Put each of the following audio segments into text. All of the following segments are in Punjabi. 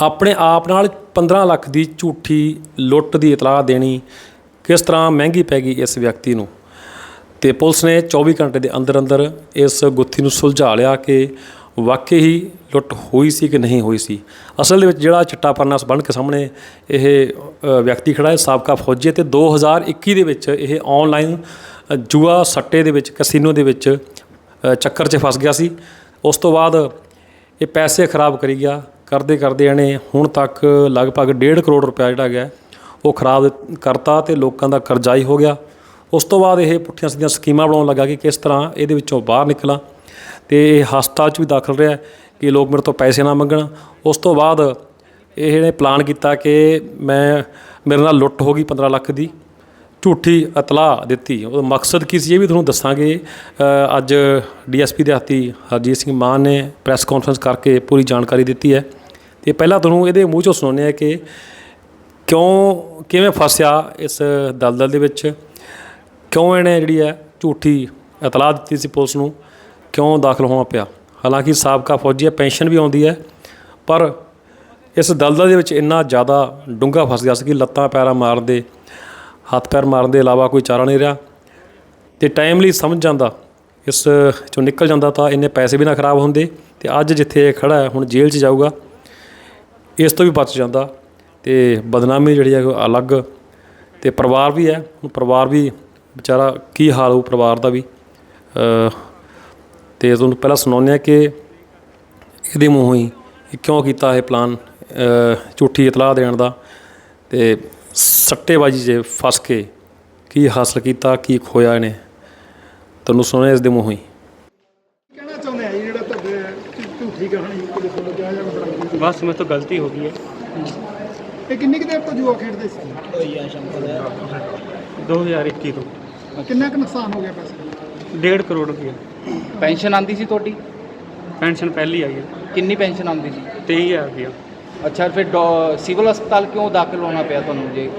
ਆਪਣੇ ਆਪ ਨਾਲ 15 ਲੱਖ ਦੀ ਝੂਠੀ ਲੁੱਟ ਦੀ ਇਤਲਾਹ ਦੇਣੀ ਕਿਸ ਤਰ੍ਹਾਂ ਮਹਿੰਗੀ ਪੈ ਗਈ ਇਸ ਵਿਅਕਤੀ ਨੂੰ? ਤੇ ਪੁਲਿਸ ਨੇ 24 ਘੰਟੇ ਦੇ ਅੰਦਰ ਅੰਦਰ ਇਸ ਗੁੱਥੀ ਨੂੰ ਸੁਲਝਾ ਲਿਆ ਕਿ ਵਾਕਈ ਹੀ ਲੁੱਟ ਹੋਈ ਸੀ ਕਿ ਨਹੀਂ ਹੋਈ ਸੀ? ਅਸਲ ਦੇ ਵਿੱਚ ਜਿਹੜਾ ਚਿੱਟਾ ਪਰਨਾ ਬੰਨ੍ਹ ਕੇ ਸਾਹਮਣੇ ਇਹ ਵਿਅਕਤੀ ਖੜਾ ਹੈ, ਸਾਬਕਾ ਫੌਜੀ ਹੈ ਤੇ 2021 ਦੇ ਵਿੱਚ ਇਹ ਆਨਲਾਈਨ ਜੂਆ ਸੱਟੇ ਦੇ ਵਿੱਚ, ਕੈਸੀਨੋ ਦੇ ਵਿੱਚ ਚੱਕਰ 'ਚ ਫਸ ਗਿਆ ਸੀ। ਉਸ ਤੋਂ ਬਾਅਦ ਇਹ ਪੈਸੇ ਖਰਾਬ ਕਰੀ ਗਿਆ। ਕਰਦੇ ਕਰਦੇ ਇਹਨੇ ਹੁਣ ਤੱਕ ਲਗਭਗ 1.5 ਕਰੋੜ ਰੁਪਇਆ ਜਿਹੜਾ ਹੈਗਾ ਉਹ ਖਰਾਬ ਕਰਤਾ ਤੇ ਲੋਕਾਂ ਦਾ ਕਰਜ਼ਾਈ ਹੋ ਗਿਆ। ਉਸ ਤੋਂ ਬਾਅਦ ਇਹ ਪੁੱਠੀਆਂ ਸਿੱਧੀਆਂ ਸਕੀਮਾਂ ਬਣਾਉਣ ਲੱਗਾ ਕਿ ਕਿਸ ਤਰ੍ਹਾਂ ਇਹਦੇ ਵਿੱਚੋਂ ਬਾਹਰ ਨਿਕਲਾਂ ਤੇ ਇਹ ਹਸਪਤਾਲ 'ਚ ਵੀ ਦਾਖਲ ਰਿਹਾ ਕਿ ਲੋਕ ਮੇਰੇ ਤੋਂ ਪੈਸੇ ਨਾ ਮੰਗਣ। ਉਸ ਤੋਂ ਬਾਅਦ ਇਹ ਇਹਨੇ ਪਲਾਨ ਕੀਤਾ ਕਿ ਮੈਂ ਮੇਰੇ ਨਾਲ ਲੁੱਟ ਹੋ ਗਈ 15 ਲੱਖ ਦੀ ਝੂਠੀ ਇਤਲਾਹ ਦਿੱਤੀ। ਉਹਦਾ ਮਕਸਦ ਕੀ ਸੀ ਇਹ ਵੀ ਤੁਹਾਨੂੰ ਦੱਸਾਂਗੇ। ਅ, ਅੱਜ ਡੀਐਸਪੀ ਦੇ ਹੱਥੀ ਹਰਜੀਤ ਸਿੰਘ ਮਾਨ ਨੇ ਪ੍ਰੈਸ ਕਾਨਫਰੰਸ ਕਰਕੇ ਪੂਰੀ ਜਾਣਕਾਰੀ ਦਿੱਤੀ ਹੈ। ਤੇ ਪਹਿਲਾਂ ਤੁਹਾਨੂੰ ਇਹਦੇ ਮੂੰਹ ਚੋਂ ਸੁਣਾਉਂਦੇ ਆ ਕਿ ਕਿਉਂ, ਕਿਵੇਂ ਫਸਿਆ ਇਸ ਦਲਦਲ ਦੇ ਵਿੱਚ? ਕਿਉਂ ਇਹਨੇ ਜਿਹੜੀ ਹੈ ਝੂਠੀ ਇਤਲਾਹ ਦਿੱਤੀ ਸੀ ਪੁਲਿਸ ਨੂੰ? ਕਿਉਂ ਦਾਖਲ ਹੋਣਾ ਪਿਆ? ਹਾਲਾਂਕਿ ਸਾਬਕਾ ਫੌਜੀ ਹੈ, ਪੈਨਸ਼ਨ ਵੀ ਆਉਂਦੀ ਹੈ, ਪਰ ਇਸ ਦਲਦਲ ਦੇ ਵਿੱਚ ਇੰਨਾ ਜ਼ਿਆਦਾ ਡੂੰਘਾ ਫਸ ਗਿਆ ਸੀ ਕਿ ਲੱਤਾਂ ਪੈਰਾਂ ਮਾਰਨ ਦੇ, ਹੱਥ ਪੈਰ ਮਾਰਨ ਦੇ ਇਲਾਵਾ ਕੋਈ ਚਾਰਾ ਨਹੀਂ ਰਿਹਾ। ਤੇ ਟਾਈਮਲੀ ਸਮਝ ਜਾਂਦਾ, ਇਸ ਚੋਂ ਨਿਕਲ ਜਾਂਦਾ ਤਾਂ ਇੰਨੇ ਪੈਸੇ ਵੀ ਨਾ ਖਰਾਬ ਹੁੰਦੇ। ਤੇ ਅੱਜ ਜਿੱਥੇ ਇਹ ਖੜਾ ਹੈ, ਹੁਣ ਜੇਲ੍ਹ 'ਚ ਜਾਊਗਾ। ਇਸ ਤੋਂ ਵੀ ਬਚ ਜਾਂਦਾ ਤੇ ਬਦਨਾਮੀ ਜਿਹੜੀ ਹੈ ਅਲੱਗ ਤੇ ਪਰਿਵਾਰ ਵੀ ਹੈ। ਹੁਣ ਪਰਿਵਾਰ ਵੀ ਵਿਚਾਰਾ ਕੀ ਹਾਲ ਹੋਊ ਪਰਿਵਾਰ ਦਾ ਵੀ। ਅ, ਤੇ ਤੁਹਾਨੂੰ ਪਹਿਲਾਂ ਸੁਣਾਉਂਦੇ ਆ ਕਿ ਇਹਦੇ ਮੂੰਹੋਂ ਹੀ ਕਿਉਂ ਕੀਤਾ ਇਹ ਪਲਾਨ ਝੂਠੀ ਇਤਲਾਹ ਦੇਣ ਦਾ ਤੇ ਸੱਟੇਬਾਜ਼ੀ 'ਚ ਫਸ ਕੇ ਕੀ ਹਾਸਲ ਕੀਤਾ ਕੀ ਖੋਇਆ ਇਹਨੇ। ਤੁਹਾਨੂੰ ਸੁਣਿਆ ਇਸ ਦੇ ਮੂੰਹੋਂ ਹੀ ਕਹਿਣਾ ਚਾਹੁੰਦੇ ਆ ਜੀ ਜਿਹੜਾ ਤੁਹਾਡੇ ਝੂ- ਬਸ ਮੇਰੇ ਤੋਂ ਗਲਤੀ ਹੋ ਗਈ ਹੈ। ਇਹ ਕਿੰਨੀ ਕੁ ਤੋਂ ਜੂਆ ਖੇਡਦੇ ਸੀ? 2021 ਤੋਂ। ਕਿੰਨਾ ਕੁ ਨੁਕਸਾਨ ਹੋ ਗਿਆ ਪੈਸੇ? 1.5 ਕਰੋੜ ਰੁਪਏ ਪੈਨਸ਼ਨ ਆਂਦੀ ਸੀ ਤੁਹਾਡੀ? ਪੈਨਸ਼ਨ ਪਹਿਲੀ ਆਈ ਹੈ। ਕਿੰਨੀ ਪੈਨਸ਼ਨ ਆਂਦੀ ਸੀ? 23000 ਰੁਪਇਆ। ਅੱਛਾ ਫਿਰ ਡੋ- ਸਿਵਲ ਹਸਪਤਾਲ ਕਿਉਂ ਦਾਖਲ ਹੋਣਾ ਪਿਆ ਤੁਹਾਨੂੰ ਜੇ?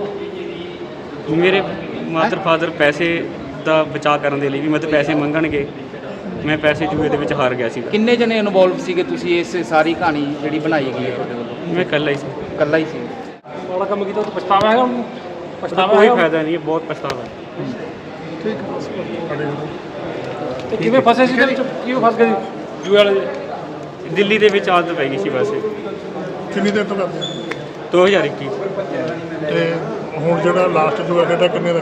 ਮੇਰੇ ਮਾਦਰ ਫਾਦਰ ਪੈਸੇ ਦਾ ਬਚਾਅ ਕਰਨ ਦੇ ਲਈ ਵੀ ਮਤਲਬ ਪੈਸੇ ਮੰਗਣਗੇ। ਮੈਂ ਪੈਸੇ ਜੂਏ ਦੇ ਵਿੱਚ ਹਾਰ ਗਿਆ ਸੀ ਕਿੰਨੇ ਜਣੇ ਇਨਵੋਲਵ ਸੀਗੇ ਤੁਸੀਂ ਇਸ ਸਾਰੀ ਕਹਾਣੀ ਜਿਹੜੀ ਬਣਾਈ ਗਈ ਹੈ ਤੁਹਾਡੇ ਵੱਲੋਂ? ਮੈਂ ਇਕੱਲਾ ਹੀ ਸੀ। ਇਕੱਲਾ ਹੀ ਸੀ। ਬੜਾ ਕੰਮ ਕੀਤਾ ਤਾਂ ਪਛਤਾਵਾ ਹੈਗਾ ਉਹਨੂੰ? ਪਛਤਾਵਾ ਕੋਈ ਫਾਇਦਾ ਨਹੀਂ ਹੈ ਬਹੁਤ ਪਛਤਾਵਾ ਹੈ। ਠੀਕ ਹੈ। ਬਸ ਤੇ ਕਿਵੇਂ ਫਸੇ ਸੀ ਇਹਦੇ ਵਿੱਚ? ਕਿਉਂ ਫਸ ਗਏ ਜੂਏ ਵਾਲੇ ਦਿੱਲੀ ਦੇ ਵਿੱਚ ਆਦਤ ਪੈ ਗਈ ਸੀ ਵੈਸੇ ਕਿੰਨੀ ਦੇਰ ਤੋਂ ਕਰਦੇ ਆ? 2021 ਤੇ ਹੁਣ ਜਿਹੜਾ ਲਾਸਟ ਜੂਆ ਖੇਡਾ ਕਿੰਨੇ ਦਾ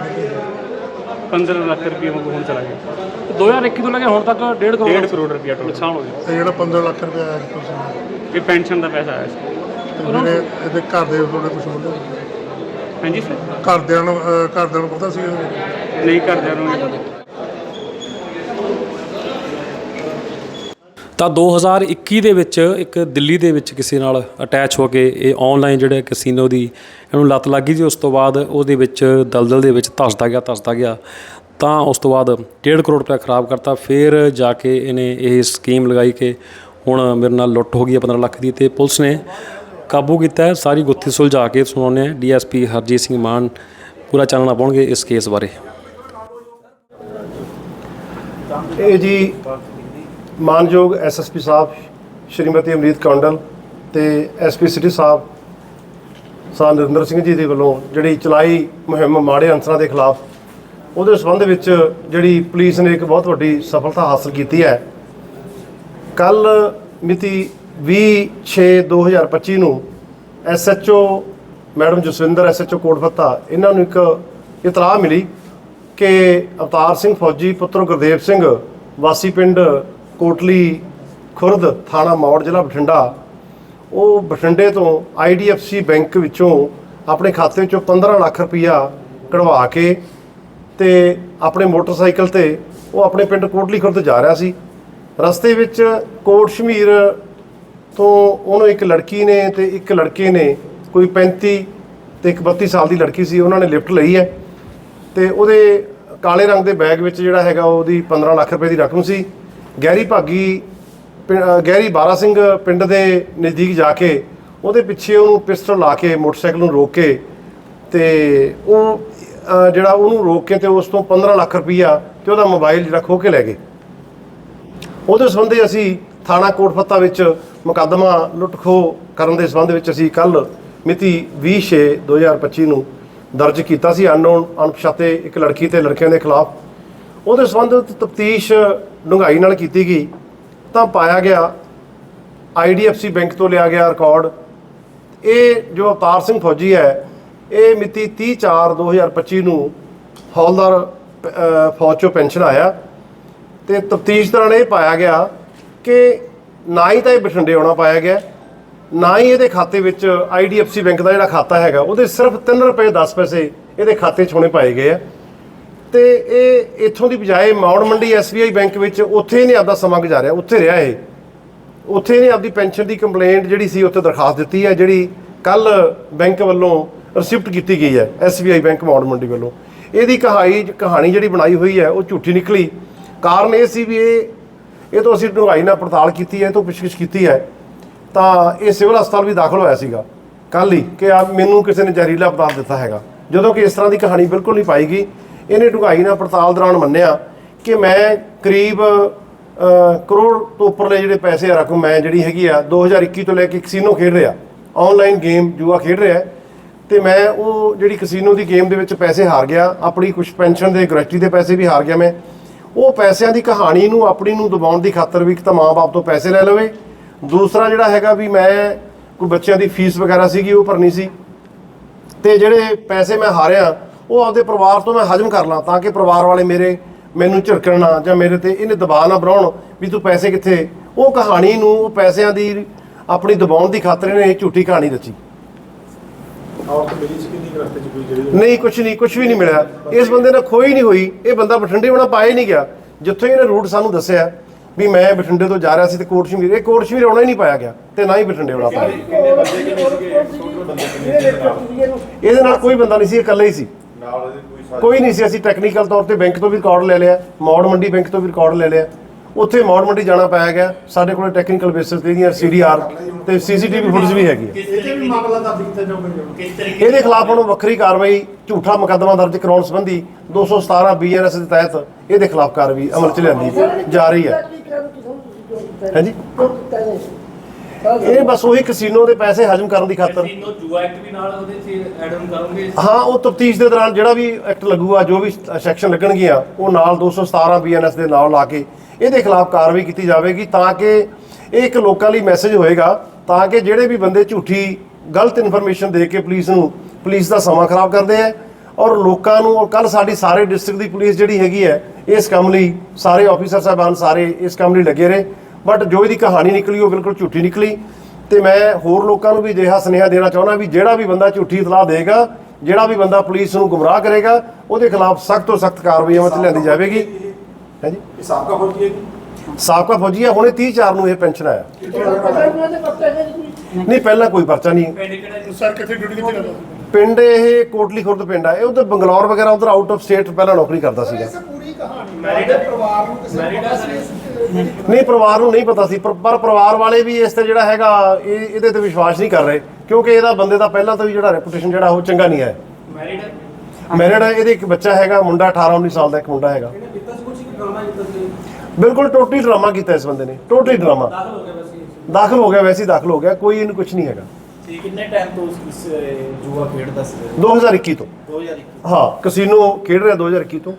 15 ਲੱਖ ਰੁਪਏ ਵਾਂਗੂ ਹੁਣ ਚਲਾ ਗਿਆ। 2021 ਤੋਂ ਲੈ ਕੇ ਹੁਣ ਤੱਕ 1.5 ਕਰੋੜ ਡੇਢ ਕਰੋੜ ਰੁਪਇਆ ਟੋਟਲ ਨੁਕਸਾਨ ਹੋ ਗਿਆ। ਤੇ ਜਿਹੜਾ 15 ਲੱਖ ਰੁਪਏ ਆਇਆ ਸੀ ਤੁਸੀਂ? ਇਹ ਪੈਨਸ਼ਨ ਦਾ ਪੈਸਾ ਆਇਆ ਸੀ। ਤੇ ਜਿਹੜੇ ਇਹਦੇ ਘਰ ਦੇ ਤੁਹਾਡੇ ਕੁਝ ਮੁੰਡੇ ਹਾਂਜੀ ਸਰ ਘਰਦਿਆਂ ਨੂੰ ਅਹ ਘਰਦਿਆਂ ਨੂੰ ਪਤਾ ਸੀ? ਇਹਦੇ? ਨਹੀਂ ਕਰਦਿਆਂ ਨੂੰ ਨਹੀਂ। ਪਤਾ ਤਾਂ 2021 ਦੇ ਵਿੱਚ ਇੱਕ ਦਿੱਲੀ ਦੇ ਵਿੱਚ ਕਿਸੇ ਨਾਲ ਅਟੈਚ ਹੋ ਕੇ ਇਹ ਆਨਲਾਈਨ ਜਿਹੜੇ ਕੈਸੀਨੋ ਦੀ ਇਹਨੂੰ ਲੱਤ ਲੱਗੀ ਜੀ ਉਸ ਤੋਂ ਬਾਅਦ ਉਹਦੇ ਵਿੱਚ ਦਲਦਲ ਦੇ ਵਿੱਚ ਧਸਦਾ ਗਿਆ ਧਸਦਾ ਗਿਆ। ਤਾਂ ਉਸ ਤੋਂ ਬਾਅਦ 1.5 ਕਰੋੜ ਰੁਪਏ ਖਰਾਬ ਕਰਤਾ। ਫਿਰ ਜਾ ਕੇ ਇਹਨੇ ਇਹ ਸਕੀਮ ਲਗਾਈ ਕਿ ਹੁਣ ਮੇਰੇ ਨਾਲ ਲੁੱਟ ਹੋ ਗਈ ਹੈ 15 ਲੱਖ ਦੀ ਤੇ ਪੁਲਿਸ ਨੇ ਕਾਬੂ ਕੀਤਾ ਹੈ। ਸਾਰੀ ਗੁੱਥੀ ਸੁਲਝਾ ਕੇ ਸੁਣਾਉਂਦੇ ਆ ਡੀਐਸਪੀ ਹਰਜੀਤ ਸਿੰਘ ਮਾਨ, ਪੂਰਾ ਚਾਨਣਾ ਪਾਉਣਗੇ ਇਸ ਕੇਸ ਬਾਰੇ। ਇਹ ਜੀ ਮਾਨਯੋਗ ਐਸਐਸਪੀ ਸਾਹਿਬ, ਸ਼੍ਰੀਮਤੀ ਅਮਰੀਤ ਕੌਂਡਲ ਤੇ ਐਸਪੀ ਸਿਟੀ ਸਾਹਿਬ ਸਾਹ ਨਰਿੰਦਰ ਸਿੰਘ ਜੀ ਦੇ ਵੱਲੋਂ ਜਿਹੜੀ ਚਲਾਈ ਮੁਹਿੰਮ ਮਾੜੇ ਅੰਸਰਾਂ ਦੇ ਖਿਲਾਫ, ਉਹਦੇ ਸੰਬੰਧ ਵਿੱਚ ਜਿਹੜੀ ਪੁਲਿਸ ਨੇ ਇੱਕ ਬਹੁਤ ਵੱਡੀ ਸਫਲਤਾ ਹਾਸਲ ਕੀਤੀ ਹੈ। ਕੱਲ ਮਿਤੀ 20/6/2025 ਨੂੰ SHO madam Jaswinder SHO Kotfatta ਇਹਨਾਂ ਨੂੰ ਇੱਕ ਇਤਲਾਹ ਮਿਲੀ ਕਿ ਅਵਤਾਰ ਸਿੰਘ ਫੌਜੀ ਪੁੱਤਰ ਗੁਰਦੇਵ ਸਿੰਘ ਵਾਸੀ ਪਿੰਡ ਕੋਟਲੀ ਖੁਰਦ ਥਾਣਾ ਮੌੜ ਜ਼ਿਲ੍ਹਾ ਬਠਿੰਡਾ, ਉਹ ਬਠਿੰਡੇ ਤੋਂ ਆਈਡੀਐਫਸੀ ਬੈਂਕ ਵਿੱਚੋਂ ਆਪਣੇ ਖਾਤੇ ਵਿੱਚੋਂ 15 ਲੱਖ ਰੁਪਈਆ ਕਢਵਾ ਕੇ ਤੇ ਆਪਣੇ ਮੋਟਰਸਾਈਕਲ ਤੇ ਉਹ ਆਪਣੇ ਪਿੰਡ ਕੋਟਲੀ ਖੁਰਦ ਜਾ ਰਿਹਾ ਸੀ। ਰਸਤੇ ਵਿੱਚ ਕੋਟ ਸ਼ਮੀਰ ਤੋਂ ਉਹਨੂੰ ਇੱਕ ਲੜਕੀ ਨੇ ਤੇ ਇੱਕ ਲੜਕੇ ਨੇ, ਕੋਈ 35 ਤੇ ਇੱਕ 32 ਸਾਲ ਦੀ ਲੜਕੀ ਸੀ, ਉਹਨਾਂ ਨੇ ਲਿਫਟ ਲਈ ਹੈ ਤੇ ਉਹਦੇ ਕਾਲੇ ਰੰਗ ਦੇ ਬੈਗ ਵਿੱਚ ਜਿਹੜਾ ਹੈਗਾ ਉਹਦੀ 15 ਲੱਖ ਰੁਪਏ ਦੀ ਰਕਮ ਸੀ। ਗਹਿਰੀ ਭਾਗੀ ਪਿੰ- ਗਹਿਰੀ ਬਾਰਾ ਸਿੰਘ ਪਿੰਡ ਦੇ ਨਜ਼ਦੀਕ ਜਾ ਕੇ ਉਹਦੇ ਪਿੱਛੇ ਉਹਨੂੰ ਪਿਸਟਲ ਲਾ ਕੇ ਮੋਟਰਸਾਈਕਲ ਨੂੰ ਰੋਕ ਕੇ ਤੇ ਉਹ ਜਿਹੜਾ ਉਹਨੂੰ ਰੋਕ ਕੇ ਤੇ ਉਸ ਤੋਂ 15 ਲੱਖ ਰੁਪਈਆ ਤੇ ਉਹਦਾ ਮੋਬਾਈਲ ਜਿਹੜਾ ਖੋਹ ਕੇ ਲੈ ਗਏ। ਉਹਦੇ ਸੰਬੰਧੀ ਅਸੀਂ ਥਾਣਾ ਕੋਟਫੱਤਾ ਵਿੱਚ ਮੁਕੱਦਮਾ ਲੁੱਟਖੋ ਕਰਨ ਦੇ ਸੰਬੰਧ ਵਿੱਚ ਅਸੀਂ ਕੱਲ ਮਿਤੀ 20/6/2025 ਨੂੰ ਦਰਜ ਕੀਤਾ ਸੀ। ਅਨਨੋਨ, ਅਣਪਛਾਤੇ ਇੱਕ ਲੜਕੀ ਤੇ ਲੜਕਿਆਂ ਦੇ ਖਿਲਾਫ। ਉਹਦੇ ਸੰਬੰਧ ਤਫਤੀਸ਼ ਡੂੰਘਾਈ ਨਾਲ ਕੀਤੀ ਗਈ, ਤਾਂ ਪਾਇਆ ਗਿਆ ਆਈਡੀਐਫਸੀ ਬੈਂਕ ਤੋਂ ਲਿਆ ਗਿਆ ਰਿਕਾਰਡ। ਇਹ ਜੋ ਅਵਤਾਰ ਸਿੰਘ ਫੌਜੀ ਹੈ, ਇਹ ਮਿਤੀ 30/4/2025 ਨੂੰ ਹੌਲਦਾਰ ਫੌਜ ਚੋਂ ਪੈਨਸ਼ਨ ਆਇਆ ਤੇ ਤਫਤੀਸ਼ ਦੌਰਾਨ ਇਹ ਪਾਇਆ ਗਿਆ ਕਿ ਨਾ ਹੀ ਤਾਂ ਇਹ ਬਠਿੰਡੇ ਆਉਣਾ ਪਾਇਆ ਗਿਆ, ਨਾ ਹੀ ਇਹਦੇ ਖਾਤੇ ਵਿੱਚ ਆਈਡੀਐਫਸੀ ਬੈਂਕ ਦਾ ਜਿਹੜਾ ਖਾਤਾ ਹੈਗਾ, ਉਹਦੇ ਸਿਰਫ 3 ਰੁਪਏ 10 ਪੈਸੇ ਇਹਦੇ ਖਾਤੇ 'ਚ ਹੋਣੇ ਪਾਏ ਗਏ ਆ। ਤੇ ਇਹ ਇੱਥੋਂ ਦੀ ਬਜਾਏ ਮੌੜ ਮੰਡੀ ਐਸਬੀਆਈ ਬੈਂਕ ਵਿੱਚ ਉੱਥੇ ਇਹਨੇ ਆਪਦਾ ਸਮਾਂ ਗੁਜ਼ਾਰਿਆ, ਉੱਥੇ ਰਿਹਾ ਇਹ। ਉੱਥੇ ਇਹਨੇ ਆਪਦੀ ਪੈਨਸ਼ਨ ਦੀ ਕੰਪਲੇਂਟ ਜਿਹੜੀ ਸੀ ਉੱਥੇ ਦਰਖਾਸਤ ਦਿੱਤੀ ਹੈ, ਜਿਹੜੀ ਕੱਲ ਬੈਂਕ ਵੱਲੋਂ ਰਿਸਿਪਟ ਕੀਤੀ ਗਈ ਹੈ ਐਸਬੀਆਈ ਬੈਂਕ ਮੌੜ ਮੰਡੀ ਵੱਲੋਂ। ਇਹਦੀ ਕਹਾਣੀ ਕਹਾਣੀ ਜਿਹੜੀ ਬਣਾਈ ਹੋਈ ਹੈ, ਉਹ ਝੂਠੀ ਨਿਕਲੀ। ਕਾਰਨ ਇਹ ਸੀ ਵੀ ਇਹ ਇਹ ਤੋਂ ਅਸੀਂ ਡੂੰਘਾਈ ਨਾਲ ਪੜਤਾਲ ਕੀਤੀ ਹੈ, ਇਹ ਤੋਂ ਪੁੱਛਗਿੱਛ ਕੀਤੀ ਹੈ। ਤਾਂ ਇਹ ਸਿਵਲ ਹਸਪਤਾਲ ਵੀ ਦਾਖਲ ਹੋਇਆ ਸੀਗਾ ਕੱਲ ਹੀ, ਕਿ ਆ ਮੈਨੂੰ ਕਿਸੇ ਨੇ ਜ਼ਹਿਰੀਲਾ ਪਦਾਰਥ ਦਿੱਤਾ ਹੈਗਾ। ਜਦੋਂ ਕਿ ਇਸ ਤਰ੍ਹਾਂ ਦੀ ਕਹਾਣੀ ਬਿਲਕੁਲ ਨਹੀਂ ਪਾਈ ਗਈ। ਇਹਨੇ ਡੂੰਘਾਈ ਨਾਲ ਪੜਤਾਲ ਦੌਰਾਨ ਮੰਨਿਆ ਕਿ ਮੈਂ ਕਰੀਬ ਕਰੋੜ ਤੋਂ ਉੱਪਰਲੇ ਜਿਹੜੇ ਪੈਸੇ ਆ ਰਕਮ ਮੈਂ ਜਿਹੜੀ ਹੈਗੀ ਆ 2021 ਤੋਂ ਲੈ ਕੇ ਕਸੀਨੋ ਖੇਡ ਰਿਹਾ ਆਨਲਾਈਨ ਗੇਮ ਜੂਆ ਖੇਡ ਰਿਹਾ, ਤੇ ਮੈਂ ਉਹ ਜਿਹੜੀ ਕਸੀਨੋ ਦੀ ਗੇਮ ਦੇ ਵਿੱਚ ਪੈਸੇ ਹਾਰ ਗਿਆ, ਆਪਣੀ ਕੁਝ ਪੈਨਸ਼ਨ ਦੇ ਗ੍ਰੈਚੁਟੀ ਦੇ ਪੈਸੇ ਵੀ ਹਾਰ ਗਿਆ ਮੈਂ, ਉਹ ਪੈਸਿਆਂ ਦੀ ਕਹਾਣੀ ਨੂੰ, ਆਪਣੀ ਨੂੰ ਦਬਾਉਣ ਦੀ ਖਾਤਰ ਵੀ ਇੱਕ ਤਾਂ ਮਾਂ-ਬਾਪ ਤੋਂ ਪੈਸੇ ਲੈ ਲਵੇ, ਦੂਸਰਾ ਜਿਹੜਾ ਹੈਗਾ ਵੀ ਮੈਂ ਕੋਈ ਬੱਚਿਆਂ ਦੀ ਫੀਸ ਵਗੈਰਾ ਸੀਗੀ, ਉਹ ਭਰਨੀ ਸੀ, ਤੇ ਜਿਹੜੇ ਪੈਸੇ ਮੈਂ ਹਾਰਿਆ ਉਹ ਆਪਦੇ ਪਰਿਵਾਰ ਤੋਂ ਮੈਂ ਹਜਮ ਕਰ ਲਾਂ ਤਾਂ ਕਿ ਪਰਿਵਾਰ ਵਾਲੇ ਮੇਰੇ ਮੈਨੂੰ ਝਿੜਕਣ ਨਾ ਜਾਂ ਮੇਰੇ ਤੇ ਇਹਨੇ ਦਬਾਅ ਨਾ ਬਣਾਉਣ ਵੀ ਤੂੰ ਪੈਸੇ ਕਿੱਥੇ? ਉਹ ਕਹਾਣੀ ਨੂੰ ਉਹ ਪੈਸਿਆਂ ਦੀ ਆਪਣੀ ਦਬਾਉਣ ਦੀ ਖਾਤਰ ਇਹਨੇ ਇਹ ਝੂਠੀ ਕਹਾਣੀ ਰਚੀ। ਨਹੀਂ ਕੁਝ ਨਹੀਂ ਕੁਝ ਵੀ ਨਹੀਂ ਮਿਲਿਆ। ਇਸ ਬੰਦੇ ਨਾਲ ਖੋਈ ਨਹੀਂ ਹੋਈ। ਇਹ ਬੰਦਾ ਬਠਿੰਡੇ ਹੋਣਾ ਪਾਇਆ ਹੀ ਨਹੀਂ ਗਿਆ। ਜਿੱਥੋਂ ਇਹਨੇ ਰੂਟ ਸਾਨੂੰ ਦੱਸਿਆ ਵੀ ਮੈਂ ਬਠਿੰਡੇ ਤੋਂ ਜਾ ਰਿਹਾ ਸੀ ਤੇ ਕੋਟ ਸ਼ਮੀਰ ਇਹ ਕੋਟ ਸ਼ਮੀਰ ਆਉਣਾ ਹੀ ਨਹੀਂ ਪਾਇਆ ਗਿਆ ਤੇ ਨਾ ਹੀ ਬਠਿੰਡੇ ਹੋਣਾ ਪਾਇਆ ਇਹਦੇ ਨਾਲ ਕੋਈ ਬੰਦਾ ਨਹੀਂ ਸੀ ਇਹ ਇਕੱਲਾ ਹੀ ਸੀ। ਕੋਈ ਨਹੀਂ ਸੀ ਅਸੀਂ ਟੈਕਨੀਕਲ ਤੌਰ ਤੇ ਬੈਂਕ ਤੋਂ ਵੀ ਰਿਕਾਰਡ ਲੈ ਲਿਆ ਮੌੜ ਮੰਡੀ ਬੈਂਕ ਤੋਂ ਵੀ ਰਿਕਾਰਡ ਲੈ ਲਿਆ। ਉੱਥੇ ਮੌੜ ਮੰਡੀ ਜਾਣਾ ਪਾਇਆ ਗਿਆ ਸਾਡੇ ਕੋਲ ਟੈਕਨੀਕਲ ਬੇਸਿਸ ਤੇ ਇਹਦੀਆਂ ਸੀਡੀਆਰ ਤੇ ਸੀਸੀਟੀਵੀ ਫੁਟੇਜ ਵੀ ਹੈਗੀ ਹੈ ਵੀ ਮਾਮਲਾ ਦਰਜ ਕੀਤਾ ਜਾਊਗਾ ਇਹਦੇ ਖਿਲਾਫ ਹੁਣ ਵੱਖਰੀ ਕਾਰਵਾਈ ਝੂਠਾ ਮੁਕੱਦਮਾ ਦਰਜ ਕਰਾਉਣ ਸੰਬੰਧੀ 217 ਬੀਐਨਐਸ ਦੇ ਤਹਿਤ ਇਹਦੇ ਖਿਲਾਫ ਕਾਰਵਾਈ ਅਮਲ ਚ ਲਿਆਂਦੀ ਜਾ ਰਹੀ ਹੈ। ਹਾਂਜੀ? ਇਹ ਬਸ ਉਹੀ ਕਸੀਨੋ ਦੇ ਪੈਸੇ ਹਜਮ ਕਰਨ ਦੀ ਖਾਤਰ। ਕੈਸੀਨੋ ਜੂਆ ਐਕਟ ਵੀ ਨਾਲ ਉਹਦੇ ਚ ਐਡ ਆਨ ਕਰੋਗੇ ਹਾਂ ਉਹ ਤਫਤੀਸ਼ ਦੇ ਦੌਰਾਨ ਜਿਹੜਾ ਵੀ ਐਕਟ ਲੱਗੂਗਾ ਜੋ ਵੀ ਸੈਕਸ਼ਨ ਲੱਗਣਗੀਆਂ ਉਹ ਨਾਲ 217 ਬੀਐਨਐਸ ਦੇ ਨਾਲ ਲਾ ਕੇ ਇਹਦੇ ਖਿਲਾਫ ਕਾਰਵਾਈ ਕੀਤੀ ਜਾਵੇਗੀ ਤਾਂ ਕਿ ਇਹ ਇੱਕ ਲੋਕਾਂ ਲਈ ਮੈਸੇਜ ਹੋਏਗਾ ਤਾਂ ਕਿ ਜਿਹੜੇ ਵੀ ਬੰਦੇ ਝੂਠੀ ਗਲਤ ਇਨਫੋਰਮੇਸ਼ਨ ਦੇ ਕੇ ਪੁਲਿਸ ਨੂੰ ਪੁਲਿਸ ਦਾ ਸਮਾਂ ਖਰਾਬ ਕਰਦੇ ਆ ਔਰ ਲੋਕਾਂ ਨੂੰ ਕੱਲ ਸਾਡੀ ਸਾਰੇ ਡਿਸਟ੍ਰਿਕਟ ਦੀ ਪੁਲਿਸ ਜਿਹੜੀ ਹੈਗੀ ਹੈ ਇਸ ਕੰਮ ਲਈ ਸਾਰੇ ਆਫੀਸਰ ਸਾਹਿਬਾਨ ਸਾਰੇ ਇਸ ਕੰਮ ਲਈ ਲੱਗੇ ਰਹੇ। ਬਟ ਜੋ ਇਹਦੀ ਕਹਾਣੀ ਨਿਕਲੀ ਉਹ ਬਿਲਕੁਲ ਝੂਠੀ ਨਿਕਲੀ ਤੇ ਮੈਂ ਹੋਰ ਲੋਕਾਂ ਨੂੰ ਵੀ ਅਜਿਹਾ ਸੁਨੇਹਾ ਦੇਣਾ ਚਾਹੁੰਦਾ ਵੀ ਜਿਹੜਾ ਵੀ ਬੰਦਾ ਝੂਠੀ ਇਤਲਾਹ ਦੇਗਾ ਜਿਹੜਾ ਵੀ ਬੰਦਾ ਪੁਲਿਸ ਨੂੰ ਗੁੰਮਰਾਹ ਕਰੇਗਾ ਉਹਦੇ ਖਿਲਾਫ ਸਖਤ ਤੋਂ ਸਖਤ ਕਾਰਵਾਈ ਅਮਲ 'ਚ ਲਿਆਂਦੀ ਜਾਵੇਗੀ। ਹਾਂਜੀ ਸਾਬਕਾ ਫੌਜੀ ਹੈ ਜੀ। ਸਾਬਕਾ ਫੌਜੀ ਆ ਹੁਣੇ 30 ਚਾਰ ਨੂੰ ਇਹ ਪੈਨਸ਼ਨ ਆਇਆ। ਨਹੀਂ ਪਹਿਲਾਂ ਕੋਈ ਪਰਚਾ ਨਹੀਂ। ਸਰ ਕਿੱਥੇ ਡਿਊਟੀ ਕਿੱਥੇ ਕਰਦਾ ਪਿੰਡ ਇਹ ਕੋਟਲੀ ਖੁਰਦ ਪਿੰਡ ਆ। ਇਹ ਉਧਰ ਬੰਗਲੌਰ ਵਗੈਰਾ ਉਧਰ ਆਊਟ ਆਫ ਸਟੇਟ ਪਹਿਲਾਂ ਨੌਕਰੀ ਕਰਦਾ ਸੀਗਾ। ਪੂਰੀ ਕਹਾਣੀ ਮੈਰਿਡ ਪਰਿਵਾਰ ਨੂੰ ਕਿਸੇ ਨਹੀਂ ਪਰਿਵਾਰ ਨੂੰ ਨਹੀਂ ਪਤਾ ਸੀ ਪਰ ਪਰ ਪਰਿਵਾਰ ਵਾਲੇ ਵੀ ਇਸ ਤੇ ਜਿਹੜਾ ਹੈਗਾ ਇਹ ਇਹਦੇ ਤੇ ਵਿਸ਼ਵਾਸ ਨਹੀਂ ਕਰ ਰਹੇ ਕਿਉਂਕਿ ਇਹਦਾ ਬੰਦੇ ਦਾ ਪਹਿਲਾਂ ਤੋਂ ਹੀ ਜਿਹੜਾ ਰੈਪੂਟੇਸ਼ਨ ਜਿਹੜਾ ਉਹ ਚੰਗਾ ਨਹੀਂ ਹੈ। ਮੈਰਿਡ ਮੈਰਿਡ ਹੈ ਇਹਦੇ ਇੱਕ ਬੱਚਾ ਹੈਗਾ ਮੁੰਡਾ 18 19 ਸਾਲ ਦਾ ਇੱਕ ਮੁੰਡਾ ਹੈਗਾ। ਕੀਤਾ ਸੀ ਕੁਝ ਡਰਾਮਾ ਕੀਤਾ ਸੀ? ਬਿਲਕੁਲ ਟੋਟਲੀ ਡਰਾਮਾ ਕੀਤਾ ਇਸ ਬੰਦੇ ਨੇ ਟੋਟਲੀ ਡਰਾਮਾ ਦਾਖਲ ਹੋ ਗਿਆ ਵੈਸੇ ਦਾਖਲ ਹੋ ਗਿਆ ਵੈਸੇ ਹੀ ਦਾਖਲ ਹੋ ਗਿਆ ਕੋਈ ਇਹਨੂੰ ਕੁਝ ਨਹੀਂ ਹੈਗਾ। ਕਿੰਨੇ ਟਾਈਮ ਤੋਂ ਇਸ ਜੂਆ ਖੇਡਦਾ ਸੀ? 2021 ਤੋਂ। 2021 ਹਾਂ ਕਸੀਨੋ ਖੇਡ ਰਿਹਾ 2021 ਤੋਂ।